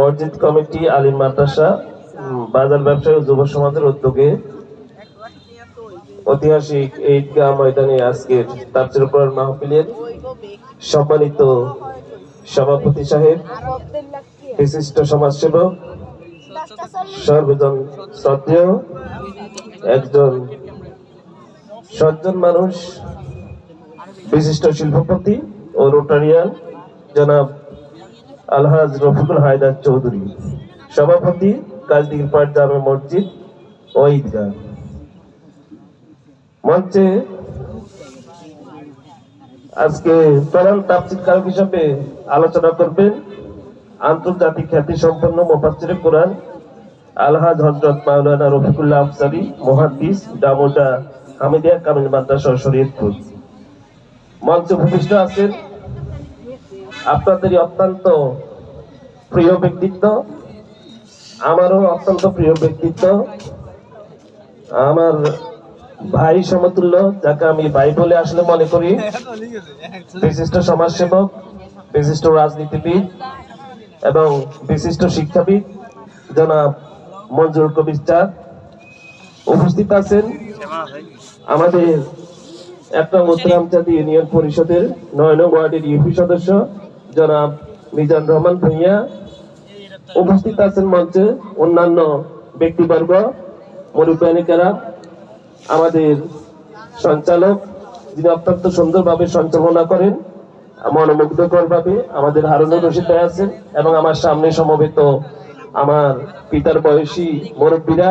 মসজিদ কমিটি, আলিম বাজার ব্যবসায়ী যুব সমাজের উদ্যোগে ঐতিহাসিক ঈদগাহ ময়দানে আজকের মাহফিলের সম্মানিত সভাপতি সাহেব, বিশিষ্ট সমাজসেবক, সর্বজন শ্রদ্ধেয় একজন সজ্জন মানুষ বিশিষ্ট শিল্পপতি ও রোটারিয়ান জনাব আলহাজ রফিকুল হায়দার চৌধুরী, সভাপতি কাজদিঘির পাট জামে মসজিদ ও ঈদগাহ। মঞ্চে আজকে প্রধান তাফসির কারক হিসাবে আলোচনা করবেন আন্তর্জাতিক খ্যাতি সম্পন্ন মোফাসসিরে কোরআন আলহাজ হজরত মাওলানা রফিকুল্লাহ আফসারি মুহাদ্দিস ডামোডা হামিদিয়া কামিল মাদ্রাসা শরীয়তপুর। মঞ্চে ভূমিষ্ঠ আছেন। আপনাদেরই অত্যন্ত প্রিয় ব্যক্তিত্ব। আমারও অত্যন্ত প্রিয় ব্যক্তিত্ব। আমার ভাই সমতুল্য, যাকে আমি ভাই বলে আসলে মনে করি। বিশিষ্ট সমাজসেবক, বিশিষ্ট রাজনীতিবিদ এবং বিশিষ্ট শিক্ষাবিদ জনাব মঞ্জুর কবির চাঁদ উপস্থিত আছেন আমাদের একটা উত্তরামচাঁদি ইউনিয়ন পরিষদের নয় নং ওয়ার্ডের ইউপি সদস্য জনাব মিজান রহমান ভূঁইয়া উপস্থিত আছেন মঞ্চে। অন্যান্য ব্যক্তিবর্গ মরুপ্রাণিকেরা আমাদের সঞ্চালক যিনি অত্যন্ত সুন্দরভাবে সঞ্চালনা করেন মনোমুগ্ধকর ভাবে আমাদের হারুনুর রশিদ ভাই আছেন এবং আমার সামনে সমবেত আমার পিতার বয়সী মুরব্বীরা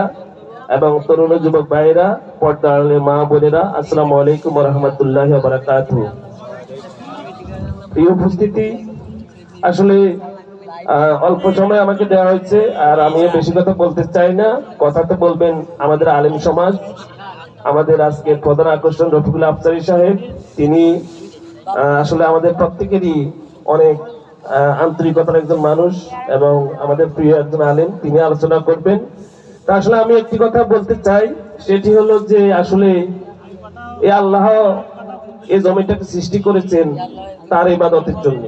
এবং তরুণ যুবক ভাইয়েরা পর্দার মা বোনেরা, আসসালামু আলাইকুম রহমতুল্লাহ বারাকাত এই উপস্থিতি, আসলে অল্প সময় আমাকে দেওয়া হয়েছে, আর আমি বেশি কথা বলতে চাই না। কথা তো বলবেন আমাদের আলেম সমাজ, আমাদের আজকের প্রধান আকর্ষণ রফিকুল আফসারি সাহেব। তিনি আসলে আমাদের প্রত্যেকেরই অনেক আন্তরিকতার একজন মানুষ এবং আমাদের প্রিয় একজন আলেম। তিনি আলোচনা করবেন। আসলে আমি একটি কথা বলতে চাই, সেটি হলো যে আসলে এ আল্লাহ এই জমিটাকে সৃষ্টি করেছেন তার ইবাদতের জন্য।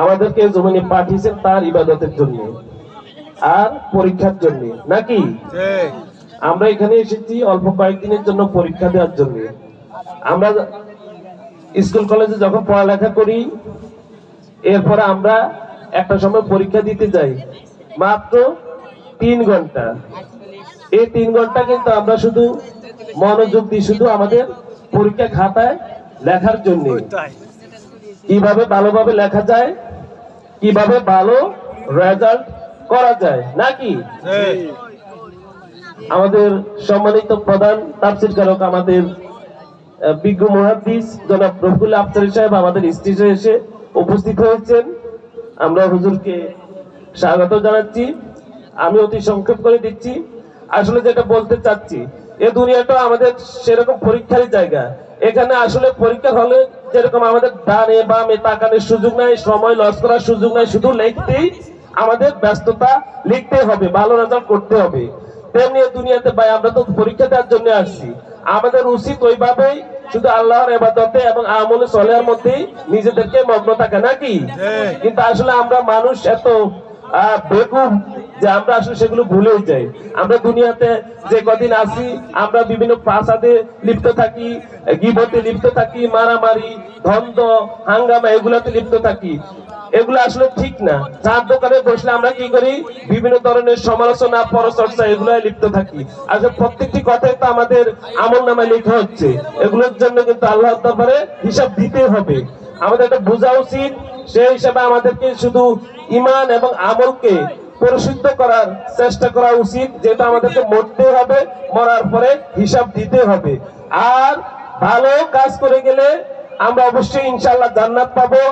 আমাদেরকে জমিনে পাঠিয়েছেন তার ইবাদতের জন্য আর পরীক্ষার জন্য, নাকি? আমরা এখানে এসেছি অল্প কয়েকদিনের জন্য পরীক্ষা দেওয়ার জন্য। আমরা স্কুল কলেজে যখন পড়ালেখা করি, এরপরে আমরা একটা সময় পরীক্ষা দিতে যাই। মাত্র তিন ঘণ্টা। এই তিন ঘণ্টা কিন্তু আমরা শুধু মনোযোগ দিই শুধু আমাদের পরীক্ষা খাতায় লেখার জন্য। কীভাবে ভালোভাবে লেখা যায় কীভাবে ভালো রেজাল্ট করা যায় নাকি? আমাদের সম্মানিত প্রধান তাফসিরকারক আমাদের বিজ্ঞ মহাদিস জনাব রফিকুল আফসারি সাহেব আমাদের স্টেজে এসে উপস্থিত হয়েছেন। আমরা হুজুরকে স্বাগত জানাচ্ছি। আমি অতি সংক্ষেপ করে দিচ্ছি। আসলে যেটা বলতে চাচ্ছি এ দুনিয়াটা আমাদের সেরকম পরীক্ষারই জায়গা। এখানে আসলে পরীক্ষার হলে যেরকম আমাদের ডানে বামে তাকানোর সুযোগ নাই সময় লস করার সুযোগ নাই শুধু লিখতেই আমাদের ব্যস্ততা লিখতে হবে ভালো রেজাল্ট করতে হবে। তেমনি এ দুনিয়াতে ভাই আমরা তো পরীক্ষা দেওয়ার জন্য আসছি। আমাদের উচিত ওইভাবেই শুধু আল্লাহর এবাদতে এবং আমলে সলের মধ্যেই নিজেদেরকে মগ্ন থাকে নাকি? কিন্তু আসলে আমরা মানুষ এত আহ, বেকুব যে আমরা আসলে সেগুলো ভুলেই যাই। আমরা দুনিয়াতে যে কদিন আছি, আমরা বিভিন্ন প্রাসাদে লিপ্ত থাকি, গিবতে লিপ্ত থাকি, মারামারি ধন্দ হাঙ্গামা এগুলাতে লিপ্ত থাকি। এগুলো আসলে ঠিক না। চার দোকানে বসলে আমরা কি করি? বিভিন্ন ধরনের সমালোচনা, পরচর্চা এগুলো লিপ্ত থাকি। আসলে প্রত্যেকটি কথাই তো আমাদের আমল নামায় লেখা হচ্ছে। এগুলোর জন্য কিন্তু আল্লাহ দরবারে হিসাব দিতে হবে। আমাদের এটা বোঝা উচিত। সেই হিসাবে আমাদেরকে শুধু ইমান এবং আমলকে পরিশুদ্ধ করার চেষ্টা করা উচিত যেটা আমাদেরকে মরতে হবে মরার পরে হিসাব দিতে হবে। আর ভালো কাজ করে গেলে আমরা অবশ্যই ইনশাল্লাহ জান্নাত পাবো।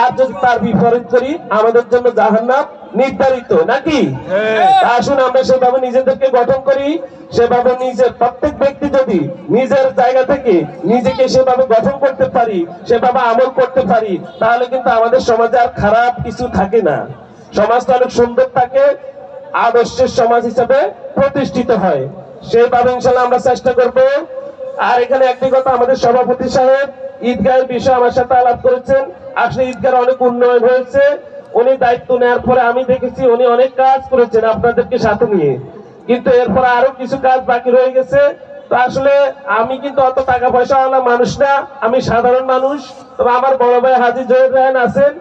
আর যদি তার বিপরীত করি আমাদের জন্য জাহান্নাত নির্ধারিত নাকি? আসুন আমরা সেভাবে নিজেদেরকে গঠন করি সেভাবে নিজের প্রত্যেক ব্যক্তি যদি নিজের জায়গা থেকে নিজেকে সেভাবে গঠন করতে পারি সেভাবে আমল করতে পারি তাহলে কিন্তু আমাদের সমাজে আর খারাপ কিছু থাকে না। সমাজটা অনেক সুন্দর থাকে, আদর্শের সমাজ হিসাবে প্রতিষ্ঠিত হয়। সেইভাবে ইনশাল্লাহ আমরা চেষ্টা করব। আর এখানে একটি কথা আমাদের সভাপতি সাহেব ঈদগাহের বিষয়ে আমার সাথে আলাপ করেছেন। আসলে ঈদগাহের অনেক উন্নয়ন হয়েছে। উনি দায়িত্ব নেওয়ার পরে আমি দেখেছি উনি অনেক কাজ করেছেন আপনাদেরকে সাথে নিয়ে। কিন্তু এরপরে আরও কিছু কাজ বাকি রয়ে গেছে। তো আসলে আমি কিন্তু অত টাকা পয়সা ওয়ালা মানুষ না, আমি সাধারণ মানুষ। তবে আমার বড় ভাই হাজি জহির রায়ন আছেন।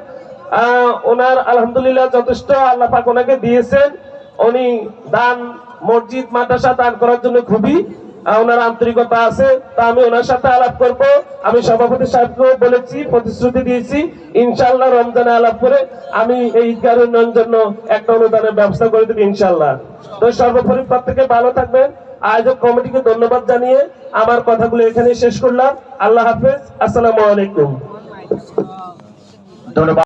ওনার আলহামদুলিল্লাহ যথেষ্ট, আল্লাহ পাক ওনাকে দিয়েছেন। উনি দান, মসজিদ, মাদ্রাসা দান করার জন্য খুবই ওনার আন্তরিকতা আছে। তা আমি ওনার সাথে আলাপ করব। আমি সভাপতি সাহেবকেও বলেছি, প্রতিশ্রুতি দিয়েছি ইনশাল্লাহ রমজানে আলাপ করে আমি এই ঈদগাহ উন্নয়নের জন্য একটা অনুদানের ব্যবস্থা করে দেবো ইনশাল্লাহ তো সর্বোপরি প্রত্যেকে ভালো থাকবেন। আয়োজক কমিটিকে ধন্যবাদ জানিয়ে আমার কথাগুলো এখানে শেষ করলাম। আল্লাহ হাফেজ। আসসালামু আলাইকুম। ধন্যবাদ।